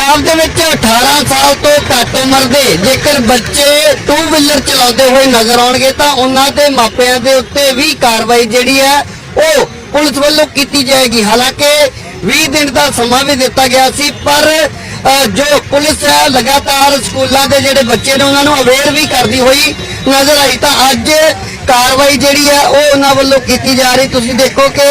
ਪੰਜਾਬ ਦੇ ਵਿੱਚ 18 ਸਾਲ ਤੋਂ ਘੱਟ ਉਮਰ ਦੇ, ਜੇਕਰ ਬੱਚੇ ਟੂ ਵੀਲਰ ਚਲਾਉਂਦੇ ਹੋਏ ਨਜ਼ਰ ਆਉਣਗੇ, ਤਾਂ ਉਹਨਾਂ ਦੇ ਮਾਪਿਆਂ ਦੇ ਉੱਤੇ ਵੀ ਕਾਰਵਾਈ ਜਿਹੜੀ ਹੈ, ਉਹ ਪੁਲਿਸ ਵੱਲੋਂ ਕੀਤੀ ਜਾਏਗੀ। ਹਾਲਾਂਕਿ 20 ਦਿਨ ਦਾ ਸਮਾਂ ਵੀ ਦਿੱਤਾ ਗਿਆ ਸੀ, ਪਰ ਜੋ ਪੁਲਿਸ ਹੈ, ਲਗਾਤਾਰ ਸਕੂਲਾਂ ਦੇ ਜਿਹੜੇ ਬੱਚੇ ਨੇ, ਉਹਨਾਂ ਨੂੰ ਅਵੇਅਰ ਵੀ ਕਰਦੀ ਹੋਈ ਨਜ਼ਰ ਆਈ। ਤਾਂ ਅੱਜ ਕਾਰਵਾਈ ਜਿਹੜੀ ਹੈ, ਉਹ ਉਹਨਾਂ ਵੱਲੋਂ ਕੀਤੀ ਜਾ ਰਹੀ। ਤੁਸੀਂ ਦੇਖੋ ਕਿ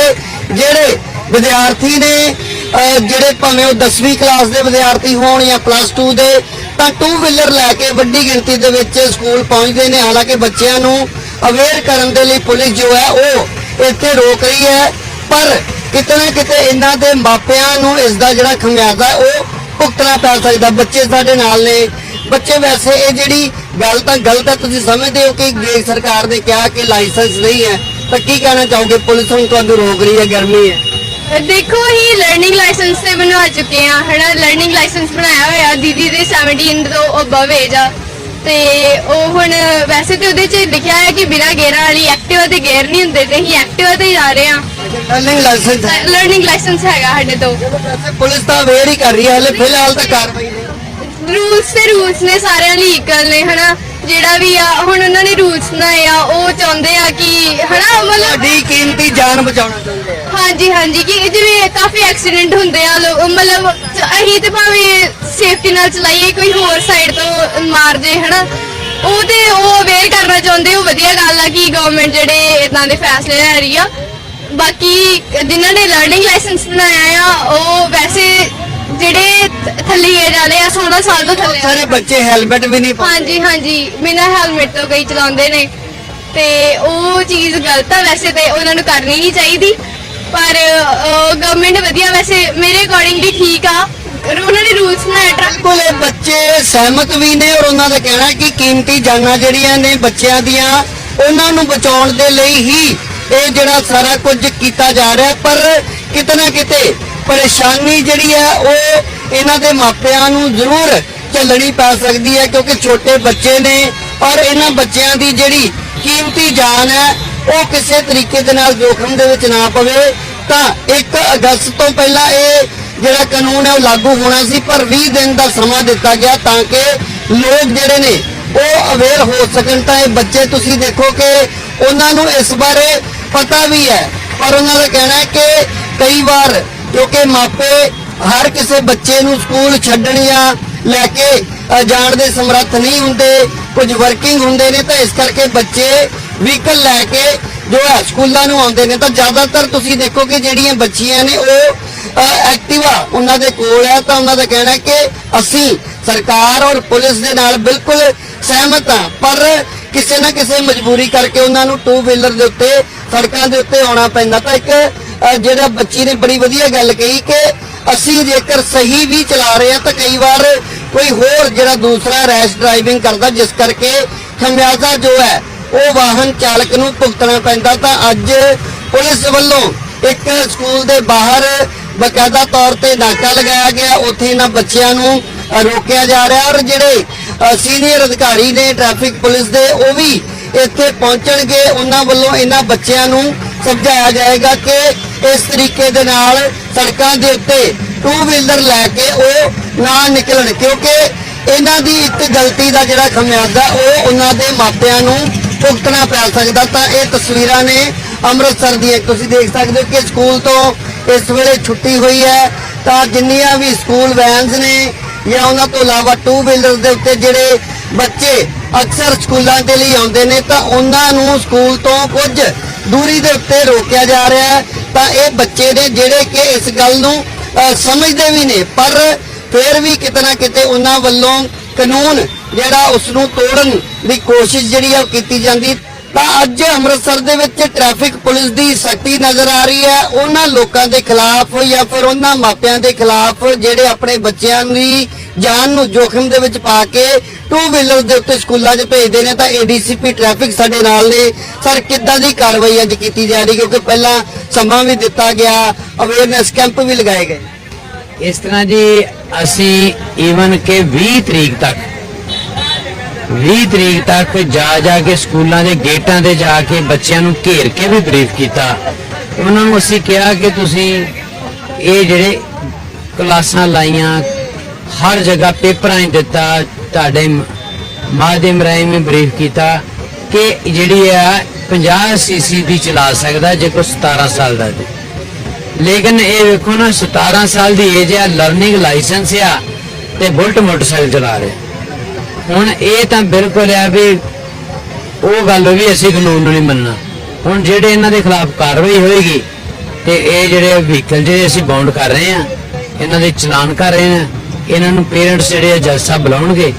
ਜਿਹੜੇ ਵਿਦਿਆਰਥੀ ਨੇ ਜਿਹੜੇ ਭਾਵੇਂ ਉਹ 10ਵੀਂ ਕਲਾਸ ਦੇ ਵਿਦਿਆਰਥੀ ਹੋਣ ਜਾਂ ਪਲੱਸ 2 ਦੇ, ਤਾਂ ਟੂ ਵੀਲਰ ਲੈ ਕੇ ਵੱਡੀ ਗਿਣਤੀ ਦੇ ਵਿੱਚ ਸਕੂਲ ਪਹੁੰਚਦੇ ਨੇ। ਹਾਲਾਂਕਿ ਬੱਚਿਆਂ ਨੂੰ ਅਵੇਅਰ ਕਰਨ ਦੇ ਲਈ ਪੁਲਿਸ ਜੋ ਹੈ, ਉਹ ਇੱਥੇ ਰੋਕ ਰਹੀ ਹੈ। ਪਰ ਕਿਤੇ ਨਾ ਕਿਤੇ ਇਹਨਾਂ ਦੇ ਮਾਪਿਆਂ ਨੂੰ ਇਸ ਦਾ ਜਿਹੜਾ ਖਮਿਆਜ਼ਾ ਉਹ ਭੁਗਤਣਾ ਪੈ ਸਕਦਾ। ਬੱਚੇ ਸਾਡੇ ਨਾਲ ਨੇ। ਬੱਚੇ ਵੈਸੇ ਇਹ ਜਿਹੜੀ ਗੱਲ ਤਾਂ ਗਲਤ ਹੈ, ਤੁਸੀਂ ਸਮਝਦੇ ਹੋ ਕਿ ਜੇ ਸਰਕਾਰ ਨੇ ਕਿਹਾ ਕਿ ਲਾਇਸੈਂਸ ਨਹੀਂ ਹੈ, ਤਾਂ ਕੀ ਕਹਿਣਾ ਚਾਹੋਗੇ? ਪੁਲਿਸ ਹੁਣ ਤੁਹਾਨੂੰ ਰੋਕ ਰਹੀ ਹੈ, ਗਰਮੀ ਹੈ। ਦੇਖੋ ਹੀ ਲਰਨਿੰਗ ਲਾਇਸੈਂਸ ਤੇ ਬਣਵਾ ਚੁੱਕੇ ਆ ਹਨਾ? ਲਰਨਿੰਗ ਲਾਇਸੈਂਸ ਬਣਾਇਆ ਹੋਇਆ ਦੀਦੀ ਦੇ 17 ਤੋਂ ਅਬਵ ਏਜ ਆ। ਤੇ ਉਹ ਹੁਣ ਵੈਸੇ ਤੇ ਉਹਦੇ 'ਚ ਲਿਖਿਆ ਹੈ ਕਿ ਬਿਨਾਂ ਗੇਅਰਾਂ ਵਾਲੀ ਐਕਟਿਵਾ ਤੇ ਗੇਅਰ ਨਹੀਂ ਹੁੰਦੇ ਤੇ ਅਸੀਂ ਐਕਟਿਵਾ ਤੇ ਹੀ ਜਾ ਰਹੇ ਆ। ਲਰਨਿੰਗ ਲਾਇਸੈਂਸ ਹੈ। ਲਰਨਿੰਗ ਲਾਇਸੈਂਸ ਹੈਗਾ ਸਾਡੇ ਤੋਂ। ਪੁਲਿਸ ਤਾਂ ਅਵੇਅਰ ਹੀ ਕਰ ਰਹੀ ਹੈ ਹਲੇ ਫਿਲਹਾਲ ਤਾਂ ਕਾਰਵਾਈ ਨਹੀਂ। ਰੂਲਸ ਤੇ ਰੂਲਸ ਨੇ ਸਾਰਿਆਂ ਲਈ ਇਕੁਅਲ ਨੇ ਹਨਾ? ਜਿਹੜਾ ਵੀ ਆ ਹੁਣ ਉਹਨਾਂ ਨੇ ਰੂਲਸ ਬਣਾਏ ਆ ਉਹ ਚਾਹੁੰਦੇ ਆ ਕਿ ਹਨਾ ਮਤਲਬ ਤੁਹਾਡੀ ਕੀਮਤੀ ਜਾਨ ਬਚਾਉਣਾ ਚਾਹੁੰਦੇ ਆ। ਹਾਂਜੀ ਹਾਂਜੀ ਕਿ ਜਿਵੇਂ ਕਾਫੀ ਐਕਸੀਡੈਂਟ ਹੁੰਦੇ ਆ ਲੋ- ਮਤਲਬ ਅਸੀਂ ਤੇ ਭਾਵੇਂ ਸੇਫਟੀ ਨਾਲ ਚਲਾਈਏ ਕੋਈ ਹੋਰ ਸਾਈਡ ਤੋਂ ਮਾਰ ਜੇ ਹਨਾ। ਉਹ ਤੇ ਉਹ ਅਵੇਅਰ ਕਰਨਾ ਚਾਹੁੰਦੇ ਉਹ ਵਧੀਆ ਗੱਲ ਆ ਕਿ ਗਵਰਨਮੈਂਟ ਜਿਹੜੇ ਇਦਾਂ ਦੇ ਫੈਸਲੇ ਲੈ ਰਹੀ ਆ। ਬਾਕੀ ਜਿਨ੍ਹਾਂ ਨੇ ਲਰਨਿੰਗ ਲਾਇਸੈਂਸ ਬਣਾਇਆ ਆ ਉਹ ਵੈਸੇ ਜਿਹੜੇ ਥ- ਥੱਲੇ ਏਜ ਵਾਲੇ 16 ਸਾਲ ਤੋਂ ਥੱਲੇ ਆ। ਸਾਰੇ ਬੱਚੇ ਹੈਲਮਟ ਵੀ ਨਹੀਂ ਪਾਉਂਦੇ। ਹਾਂਜੀ ਹਾਂਜੀ। ਬਿਨਾਂ ਹੈਲਮਟ ਤੋਂ ਕਈ ਚਲਾਉਂਦੇ ਨੇ। ਤੇ ਉਹ ਚੀਜ਼ ਗਲਤ ਆ ਵੈਸੇ ਤੇ ਉਹਨਾਂ ਨੂੰ ਕਰਨੀ ਨਹੀਂ ਚਾਹੀਦੀ। ਪਰ ਗਵਰਨਮੈਂਟ ਵਧੀਆ ਵੈਸੇ ਮੇਰੇ ਅਕੋਰਡਿੰਗਲੀ ਠੀਕ ਆ। ਉਹਨਾਂ ਨੇ ਰੂਲਸ ਬਣਾਏ ਟਰੱਕ ਬਿਲਕੁਲ ਇਹ ਬੱਚੇ ਸਹਿਮਤ ਵੀ ਨੇ ਔਰ ਉਹਨਾਂ ਦਾ ਕਹਿਣਾ ਕਿ ਕੀਮਤੀ ਜਾਨਾਂ ਜਿਹੜੀਆਂ ਨੇ ਬੱਚਿਆਂ ਦੀਆਂ ਉਹਨਾਂ ਨੂੰ ਬਚਾਉਣ ਦੇ ਲਈ ਹੀ ਇਹ ਜਿਹੜਾ ਸਾਰਾ ਕੁਝ ਕੀਤਾ ਜਾ ਰਿਹਾ ਹੈ। ਪਰ ਕਿਤੇ ਨਾ ਕਿਤੇ ਪਰੇਸ਼ਾਨੀ ਜਿਹੜੀ ਹੈ ਉਹ ਇਹਨਾਂ ਦੇ ਮਾਪਿਆਂ ਨੂੰ ਜ਼ਰੂਰ ਝੱਲਣੀ ਪੈ ਸਕਦੀ ਹੈ ਕਿਉਂਕਿ ਛੋਟੇ ਬੱਚੇ ਨੇ ਔਰ ਇਹਨਾਂ ਬੱਚਿਆਂ ਦੀ ਜਿਹੜੀ ਕੀਮਤੀ ਜਾਨ ਹੈ, ਉਹ ਕਿਸੇ ਤਰੀਕੇ ਦੇ ਨਾਲ ਜੋਖਮ ਦੇ ਵਿੱਚ ਨਾ ਪਵੇ। ਤਾਂ 1 ਅਗਸਤ ਤੋਂ ਪਹਿਲਾਂ ਇਹ ਜਿਹੜਾ ਕਾਨੂੰਨ ਹੈ, ਉਹ ਲਾਗੂ ਹੋਣਾ ਸੀ, ਪਰ 20 ਦਿਨ ਦਾ ਸਮਾਂ ਦਿੱਤਾ ਗਿਆ ਤਾਂ ਕਿ ਲੋਕ ਜਿਹੜੇ ਨੇ, ਉਹ ਅਵੇਅਰ ਹੋ ਸਕਣ। ਤਾਂ ਇਹ ਬੱਚੇ ਤੁਸੀਂ ਦੇਖੋ ਕਿ ਉਹਨਾਂ ਨੂੰ ਇਸ ਬਾਰੇ ਪਤਾ ਵੀ ਹੈ, ਪਰ ਉਹਨਾਂ ਦਾ ਕਹਿਣਾ ਹੈ ਕਿ ਕਈ ਵਾਰ ਕਿਉਂਕਿ ਮਾਪੇ ਹਰ ਕਿਸੇ ਬੱਚੇ ਨੂੰ ਸਕੂਲ ਛੱਡਣ ਜਾਂ ਲੈ ਕੇ ਅ, ਜਾਣ ਦੇ ਸਮਰੱਥ ਨਹੀਂ ਹੁੰਦੇ ਕੁਝ ਵਰਕਿੰਗ ਹੁੰਦੇ ਨੇ ਤਾਂ ਇਸ ਕਰਕੇ ਬੱਚੇ ਵਹੀਕਲ ਲੈ ਕੇ ਜੋ ਹੈ ਸਕੂਲਾਂ ਨੂੰ ਆਉਂਦੇ ਨੇ। ਤਾਂ ਜ਼ਿਆਦਾਤਰ ਤੁਸੀਂ ਦੇਖੋ ਜਿਹੜੀਆਂ ਬੱਚੀਆਂ ਨੇ ਉਹ ਐਕਟਿਵਾ ਉਹਨਾਂ ਦੇ ਕੋਲ ਹੈ। ਤਾਂ ਉਹਨਾਂ ਦਾ ਕਹਿਣਾ ਕਿ ਅਸੀਂ ਸਰਕਾਰ ਔਰ ਪੁਲਿਸ ਦੇ ਨਾਲ ਬਿਲਕੁਲ ਸਹਿਮਤ ਹਾਂ। ਪਰ ਕਿਸੇ ਨਾ ਕਿਸੇ ਮਜਬੂਰੀ ਕਰਕੇ ਉਹਨਾਂ ਨੂੰ ਟੂ ਵੀਲਰ ਦੇ ਉੱਤੇ ਸੜਕਾਂ ਦੇ ਉੱਤੇ ਆਉਣਾ ਪੈਂਦਾ। ਤਾਂ ਇੱਕ ਜਿਹੜਾ ਬੱਚੀ ਨੇ ਬੜੀ ਵਧੀਆ ਗੱਲ ਕਹੀ ਕਿ ਅਸੀਂ ਜੇਕਰ ਸਹੀ ਵੀ ਚਲਾ ਰਹੇ ਹਾਂ ਤਾਂ ਕਈ ਵਾਰ ਕੋਈ ਹੋਰ ਜਿਹੜਾ ਦੂਸਰਾ ਰੈਸ਼ ਡਰਾਈਵਿੰਗ ਕਰਦਾ, ਜਿਸ ਕਰਕੇ ਖਮਿਆਜ਼ਾ ਜੋ ਹੈ, ਉਹ ਵਾਹਨ ਚਾਲਕ ਨੂੰ ਭੁਗਤਣਾ ਪੈਂਦਾ। ਤਾਂ ਅੱਜ ਪੁਲਿਸ ਵੱਲੋਂ ਇੱਕ ਸਕੂਲ ਦੇ ਬਾਹਰ ਬਕਾਇਦਾ ਤੌਰ ਤੇ ਨਾਕਾ ਲਗਾਇਆ ਗਿਆ। ਉੱਥੇ ਇਹਨਾਂ ਬੱਚਿਆਂ ਨੂੰ ਰੋਕਿਆ ਜਾ ਰਿਹਾ ਔਰ ਜਿਹੜੇ ਸੀਨੀਅਰ ਅਧਿਕਾਰੀ ਨੇ ਟ੍ਰੈਫਿਕ ਪੁਲਿਸ ਦੇ, ਉਹ ਵੀ ਇੱਥੇ ਪਹੁੰਚਣਗੇ। ਉਹਨਾਂ ਵੱਲੋਂ ਇਹਨਾਂ ਬੱਚਿਆਂ ਨੂੰ ਸਮਝਾਇਆ ਜਾਏਗਾ ਕਿ ਇਸ ਤਰੀਕੇ ਦੇ ਨਾਲ ਸੜਕਾਂ ਦੇ ਉੱਤੇ ਟੂ ਵੀਲਰ ਲੈ ਕੇ ਉਹ ਨਾ ਨਿਕਲਣ, ਕਿਉਂਕਿ ਇਹਨਾਂ ਦੀ ਇੱਕ ਗਲਤੀ ਦਾ ਜਿਹੜਾ ਖਮਿਆਜ਼ਾ, ਉਹ ਉਹਨਾਂ ਦੇ ਮਾਪਿਆਂ ਨੂੰ ਭੁਗਤਣਾ ਪੈ ਸਕਦਾ। ਤਾਂ ਇਹ ਤਸਵੀਰਾਂ ਨੇ ਅੰਮ੍ਰਿਤਸਰ ਦੀਆਂ। ਤੁਸੀਂ ਦੇਖ ਸਕਦੇ ਹੋ ਕਿ ਸਕੂਲ ਤੋਂ ਇਸ ਵੇਲੇ ਛੁੱਟੀ ਹੋਈ ਹੈ। ਤਾਂ ਜਿੰਨੀਆਂ ਵੀ ਸਕੂਲ ਵੈਨਸ ਨੇ ਜਾਂ ਉਹਨਾਂ ਤੋਂ ਇਲਾਵਾ ਟੂ ਵੀਲਰ ਦੇ ਉੱਤੇ ਜਿਹੜੇ ਬੱਚੇ ਅਕਸਰ ਸਕੂਲਾਂ ਦੇ ਲਈ ਆਉਂਦੇ ਨੇ, ਤਾਂ ਉਹਨਾਂ ਨੂੰ ਸਕੂਲ ਤੋਂ ਕੁਝ ਦੂਰੀ ਦੇ ਉੱਤੇ ਰੋਕਿਆ ਜਾ ਰਿਹਾ ਹੈ। ਤਾਂ ਇਹ ਬੱਚੇ ਨੇ ਜਿਹੜੇ ਕਿ ਇਸ ਗੱਲ ਨੂੰ ਸਮਝਦੇ ਵੀ ਨੇ। ਪਰ ਫਿਰ ਵੀ ਕਿਤੇ ਨਾ ਕਿਤੇ ਉਹਨਾਂ ਵੱਲੋਂ ਕਾਨੂੰਨ ਜਿਹੜਾ ਉਸ ਨੂੰ ਤੋੜਨ ਦੀ ਕੋਸ਼ਿਸ਼ ਜਿਹੜੀ ਆ ਉਹ ਕੀਤੀ ਜਾਂਦੀ। ਤਾਂ ਅੱਜ ਅੰਮ੍ਰਿਤਸਰ ਦੇ ਵਿੱਚ ਟ੍ਰੈਫਿਕ ਪੁਲਿਸ ਦੀ ਸਖਤੀ ਨਜ਼ਰ ਆ ਰਹੀ ਹੈ। ਉਹਨਾਂ ਲੋਕਾਂ ਦੇ ਖਿਲਾਫ ਜਾਂ ਫਿਰ ਉਹਨਾਂ ਮਾਪਿਆਂ ਦੇ ਖਿਲਾਫ ਜਿਹੜੇ ਆਪਣੇ ਬੱਚਿਆਂ ਦੀ ਜਾਨ ਨੂੰ ਜੋਖਮ ਦੇ ਵਿੱਚ ਪਾ ਕੇ ਟੂ ਵੀਲਰ ਦੇ ਉੱਤੇ ਸਕੂਲਾਂ 'ਚ ਭੇਜਦੇ ਨੇ ਤਾਂ ਏਡੀਸੀਪੀ ਟ੍ਰੈਫਿਕ ਸਾਡੇ ਨਾਲ ਨੇ। ਸਰ, ਕਿੱਦਾਂ ਦੀ ਕਾਰਵਾਈ ਅੱਜ ਕੀਤੀ ਜਾ ਰਹੀ? ਕਿਉਂਕਿ ਪਹਿਲਾਂ ਸਮਾਂ ਵੀ ਦਿੱਤਾ ਗਿਆ ਅਵੇਅਰਨੈਸ ਕੈਂਪ ਵੀ ਲਗਾਏ ਗਏ। ਇਸ ਤਰ੍ਹਾਂ ਜੀ, ਅਸੀਂ ਈਵਨ ਕਿ 20 ਤਰੀਕ ਤੱਕ 20 ਤਰੀਕ ਤੱਕ ਜਾ ਜਾ ਕੇ ਸਕੂਲਾਂ ਦੇ ਗੇਟਾਂ ਤੇ ਜਾ ਕੇ ਬੱਚਿਆਂ ਨੂੰ ਘੇਰ ਕੇ ਵੀ ਬਰੀਫ ਕੀਤਾ। ਉਹਨਾਂ ਨੂੰ ਅਸੀਂ ਕਿਹਾ ਕਿ ਤੁਸੀਂ ਇਹ ਜਿਹੜੇ ਕਲਾਸਾਂ ਲਾਈਆਂ ਹਰ ਜਗ੍ਹਾ ਪੇਪਰਾਂ 'ਚ ਦਿੱਤਾ, ਤੁਹਾਡੇ ਮਾਧਿਅਮ ਰਾਹੀਂ ਵੀ ਬਰੀਫ ਕੀਤਾ ਕਿ ਜਿਹੜੀ ਆ 50 ਸੀਸੀ ਦੀ ਚਲਾ ਸਕਦਾ ਜੇ ਕੋਈ 17 ਸਾਲ ਦਾ ਤੇ ਲੇਕਿਨ ਇਹ ਵੇਖੋ ਨਾ 17 ਸਾਲ ਦੀ ਏਜ ਆ ਲਰਨਿੰਗ ਲਾਇਸੈਂਸ ਆ ਤੇ ਬੁਲਟ ਮੋਟਰਸਾਈਕਲ ਚਲਾ ਰਿਹਾ। ਹੁਣ ਇਹ ਤਾਂ ਬਿਲਕੁਲ ਆ ਵੀ ਉਹ ਗੱਲ ਵੀ ਅਸੀਂ ਕਾਨੂੰਨ ਨੂੰ ਨਹੀਂ ਮੰਨਣਾ। ਹੁਣ ਜਿਹੜੇ ਇਹਨਾਂ ਦੇ ਖਿਲਾਫ ਕਾਰਵਾਈ ਹੋਏਗੀ ਤੇ ਇਹ ਜਿਹੜੇ ਵਹੀਕਲ ਜਿਹੜੇ ਅਸੀਂ ਬਾਉਂਡ ਕਰ ਰਹੇ ਆ, ਇਹਨਾਂ ਦੇ ਚਲਾਨ ਕਰ ਰਹੇ ਆ ਇਹਨਾਂ ਨੂੰ ਪੇਰੈਂਟਸ ਜਿਹੜੇ ਆ ਜੱਜ ਸਾਹਿਬ ਬੁਲਾਉਣਗੇ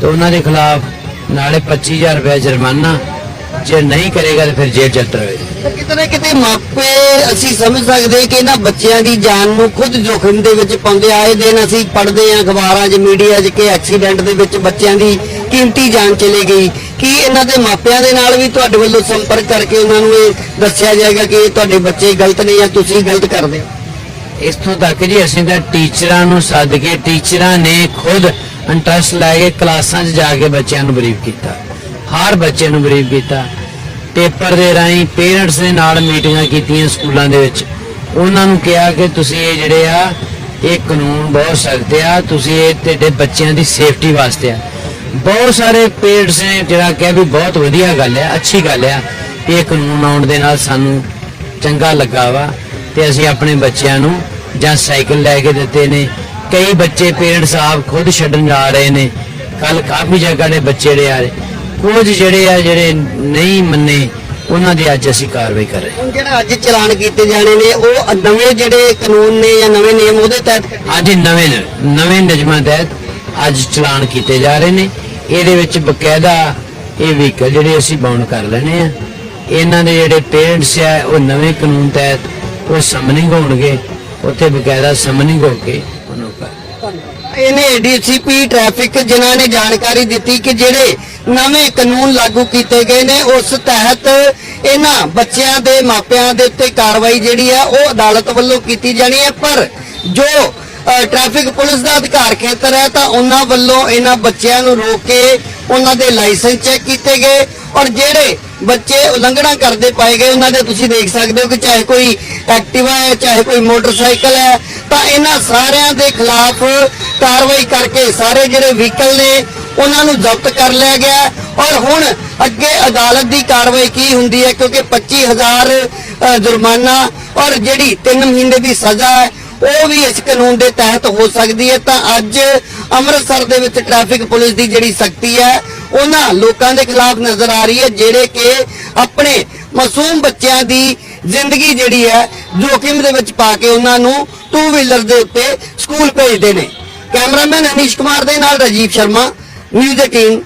ਤੇ ਉਹਨਾਂ ਦੇ ਖਿਲਾਫ ਨਾਲੇ 25000 ਰੁਪਏ ਜੁਰਮਾਨਾ, ਜੇ ਨਹੀਂ ਕਰੇਗਾ ਤੇ ਫਿਰ ਜੇਲ੍ਹ ਚੱਲ ਰਹੇਗਾ ਕਿਤੇ ਨਾ ਕਿਤੇ ਮਾਪੇ ਅਸੀਂ ਸਮਝ ਸਕਦੇ ਕਿ ਇਹਨਾਂ ਬੱਚਿਆਂ ਦੀ ਜਾਨ ਨੂੰ ਖੁਦ ਜੋਖਮ ਦੇ ਵਿੱਚ ਪਾਉਂਦੇ ਆਏ ਦਿਨ ਅਸੀਂ ਪੜ੍ਹਦੇ ਹਾਂ ਅਖਬਾਰਾਂ 'ਚ, ਮੀਡੀਆ 'ਚ ਕਿ ਐਕਸੀਡੈਂਟ ਦੇ ਵਿੱਚ ਬੱਚਿਆਂ ਦੀ ਕੀਮਤੀ ਜਾਨ ਚਲੀ ਗਈ। ਕੀ ਇਹਨਾਂ ਦੇ ਮਾਪਿਆਂ ਦੇ ਨਾਲ ਵੀ ਤੁਹਾਡੇ ਵੱਲੋਂ ਸੰਪਰਕ ਕਰਕੇ ਉਹਨਾਂ ਨੂੰ ਇਹ ਦੱਸਿਆ ਜਾਏਗਾ ਕਿ ਇਹ ਤੁਹਾਡੇ ਬੱਚੇ ਗਲਤ ਨੇ ਜਾਂ ਤੁਸੀਂ ਗਲਤ ਕਰਦੇ ਹੋ? ਇਥੋਂ ਤੱਕ ਜੀ ਅਸੀਂ ਤਾਂ ਟੀਚਰਾਂ ਨੂੰ ਸੱਦ ਕੇ, ਟੀਚਰਾਂ ਨੇ ਖੁਦ ਇੰਟਰਸਟ ਲੈ ਕੇ ਕਲਾਸਾਂ 'ਚ ਜਾ ਕੇ ਬੱਚਿਆਂ ਨੂੰ ਬਰੀਫ ਕੀਤਾ। ਹਰ ਬੱਚੇ ਨੂੰ ਬਰੀਫ ਕੀਤਾ। ਪੇਪਰ ਦੇ ਰਾਹੀਂ ਪੇਰੈਂਟਸ ਦੇ ਨਾਲ ਮੀਟਿੰਗਾਂ ਕੀਤੀਆਂ ਸਕੂਲਾਂ ਦੇ ਵਿੱਚ। ਉਹਨਾਂ ਨੂੰ ਕਿਹਾ ਕਿ ਤੁਸੀਂ ਇਹ ਜਿਹੜੇ ਆ, ਇਹ ਕਾਨੂੰਨ ਬਹੁਤ ਸਖਤ ਆ, ਤੁਸੀਂ ਇਹ ਤੁਹਾਡੇ ਬੱਚਿਆਂ ਦੀ ਸੇਫਟੀ ਵਾਸਤੇ ਆ। ਬਹੁਤ ਸਾਰੇ ਪੇਰੈਂਟਸ ਨੇ ਜਿਹੜਾ ਕਿਹਾ ਵੀ ਬਹੁਤ ਵਧੀਆ ਗੱਲ ਆ, ਅੱਛੀ ਗੱਲ ਆ। ਇਹ ਕਾਨੂੰਨ ਆਉਣ ਦੇ ਨਾਲ ਸਾਨੂੰ ਚੰਗਾ ਲੱਗਾ ਵਾ। ਤੇ ਅਸੀਂ ਆਪਣੇ ਬੱਚਿਆਂ ਨੂੰ ਜਾਂ ਸਾਈਕਲ ਲੈ ਕੇ ਦਿੱਤੇ ਨੇ। ਕਈ ਬੱਚੇ ਪੇਰੈਂਟਸ ਆਪ ਖੁਦ ਛੱਡਣ ਜਾ ਰਹੇ ਨੇ। ਕੱਲ ਕਾਫੀ ਜਗ੍ਹਾ ਦੇ ਬੱਚੇ ਜਿਹੜੇ ਆ ਰਹੇ ਕੁਝ ਜਿਹੜੇ ਆ ਜਿਹੜੇ ਨਹੀਂ ਮੰਨੇ ਉਹਨਾਂ ਦੀ ਅੱਜ ਅਸੀਂ ਕਾਰਵਾਈ ਕਰ ਰਹੇ ਹੁਣ ਜਿਹੜਾ ਅੱਜ ਚਲਾਨ ਕੀਤੇ ਜਾਣੇ ਨੇ ਉਹ ਨਵੇਂ ਜਿਹੜੇ ਕਾਨੂੰਨ ਨੇ ਜਾਂ ਨਵੇਂ ਨਿਯਮ ਉਹਦੇ ਤਹਿਤ ਹਾਂ। ਅੱਜ ਨਵੇਂ ਨਵੇਂ ਨਿਯਮਾਂ ਤਹਿਤ ਅੱਜ ਚਲਾਨ ਕੀਤੇ ਜਾ ਰਹੇ ਨੇ। ਇਹਦੇ ਵਿੱਚ ਬਕਾਇਦਾ ਇਹ ਵਹੀਕਲ ਜਿਹੜੇ ਅਸੀਂ ਬਾਉਂਡ ਕਰ ਲੈਣੇ ਆ। ਇਹਨਾਂ ਦੇ ਜਿਹੜੇ ਪੇਰੈਂਟਸ ਆ ਉਹ ਨਵੇਂ ਕਾਨੂੰਨ ਤਹਿਤ ਉਹ ਸਮਨਿੰਗ ਹੋਣਗੇ, ਉੱਥੇ ਬਕਾਇਦਾ ਸਮਨਿੰਗ ਹੋ ਕੇ ਉਹਨੂੰ ਕਰ। ਇਹਨੇ ਡੀਸੀਪੀ ਟ੍ਰੈਫਿਕ ਜਿਨ੍ਹਾਂ ਨੇ ਜਾਣਕਾਰੀ ਦਿੱਤੀ ਕਿ ਜਿਹੜੇ ਨਵੇਂ ਕਾਨੂੰਨ ਲਾਗੂ ਕੀਤੇ ਗਏ ਨੇ, ਉਸ ਤਹਿਤ ਇਹਨਾਂ ਬੱਚਿਆਂ ਦੇ ਮਾਪਿਆਂ ਦੇ ਉੱਤੇ ਕਾਰਵਾਈ ਜਿਹੜੀ ਆ, ਉਹ ਅਦਾਲਤ ਵੱਲੋਂ ਕੀਤੀ ਜਾਣੀ ਹੈ। ਪਰ ਜੋ ਟ੍ਰੈਫਿਕ ਪੁਲਿਸ ਦਾ ਅਧਿਕਾਰ ਖੇਤਰ ਹੈ, ਤਾਂ ਉਹਨਾਂ ਵੱਲੋਂ ਇਹਨਾਂ ਬੱਚਿਆਂ ਨੂੰ ਰੋਕ ਕੇ ਉਹਨਾਂ ਦੇ ਲਾਇਸੈਂਸ ਚੈੱਕ ਕੀਤੇ ਗਏ। ਔਰ ਜਿਹੜੇ ਬੱਚੇ ਉਲੰਘਣਾ ਕਰਦੇ ਪਾਏ ਗਏ, ਉਹਨਾਂ ਦੇ ਤੁਸੀਂ ਦੇਖ ਸਕਦੇ ਹੋ ਕਿ ਚਾਹੇ ਕੋਈ ਐਕਟਿਵਾ ਹੈ ਚਾਹੇ ਕੋਈ ਮੋਟਰਸਾਈਕਲ ਹੈ, ਤਾਂ ਇਹਨਾਂ ਸਾਰਿਆਂ ਦੇ ਖਿਲਾਫ ਕਾਰਵਾਈ ਕਰਕੇ ਸਾਰੇ ਜਿਹੜੇ ਵਹੀਕਲ ਨੇ, ਉਹਨਾਂ ਨੂੰ ਜ਼ਬਤ ਕਰ ਲਿਆ ਗਿਆ। ਔਰ ਹੁਣ ਅੱਗੇ ਅਦਾਲਤ ਦੀ ਕਾਰਵਾਈ ਕੀ ਹੁੰਦੀ ਹੈ, ਕਿਉਂਕਿ 25000 ਜੁਰਮਾਨਾ, ਔਰ ਜਿਹੜੀ 3 ਮਹੀਨੇ ਦੀ ਸਜ਼ਾ ਹੈ, ਉਹ ਵੀ ਇਸ ਕਾਨੂੰਨ ਦੇ ਤਹਿਤ ਹੋ ਸਕਦੀ ਹੈ। ਤਾਂ ਅੱਜ ਅੰਮ੍ਰਿਤਸਰ ਦੇ ਵਿੱਚ ਟ੍ਰੈਫਿਕ ਪੁਲਿਸ ਦੀ ਜਿਹੜੀ ਸਖਤੀ ਹੈ, ਉਹਨਾਂ ਲੋਕਾਂ ਦੇ ਖਿਲਾਫ ਨਜ਼ਰ ਆ ਰਹੀ ਹੈ, ਜਿਹੜੇ ਕਿ ਆਪਣੇ ਮਾਸੂਮ ਬੱਚਿਆਂ ਦੀ ਜ਼ਿੰਦਗੀ ਜਿਹੜੀ ਹੈ, ਜੋਖਿਮ ਦੇ ਵਿੱਚ ਪਾ ਕੇ ਉਹਨਾਂ ਨੂੰ ਟੂ ਵੀਲਰ ਦੇ ਉੱਤੇ ਸਕੂਲ ਭੇਜਦੇ ਨੇ। ਕੈਮਰਾਮੈਨ ਅਨੀਸ਼ ਕੁਮਾਰ ਦੇ ਨਾਲ ਰਾਜੀਵ ਸ਼ਰਮਾ ਨਿਊਜ਼ 18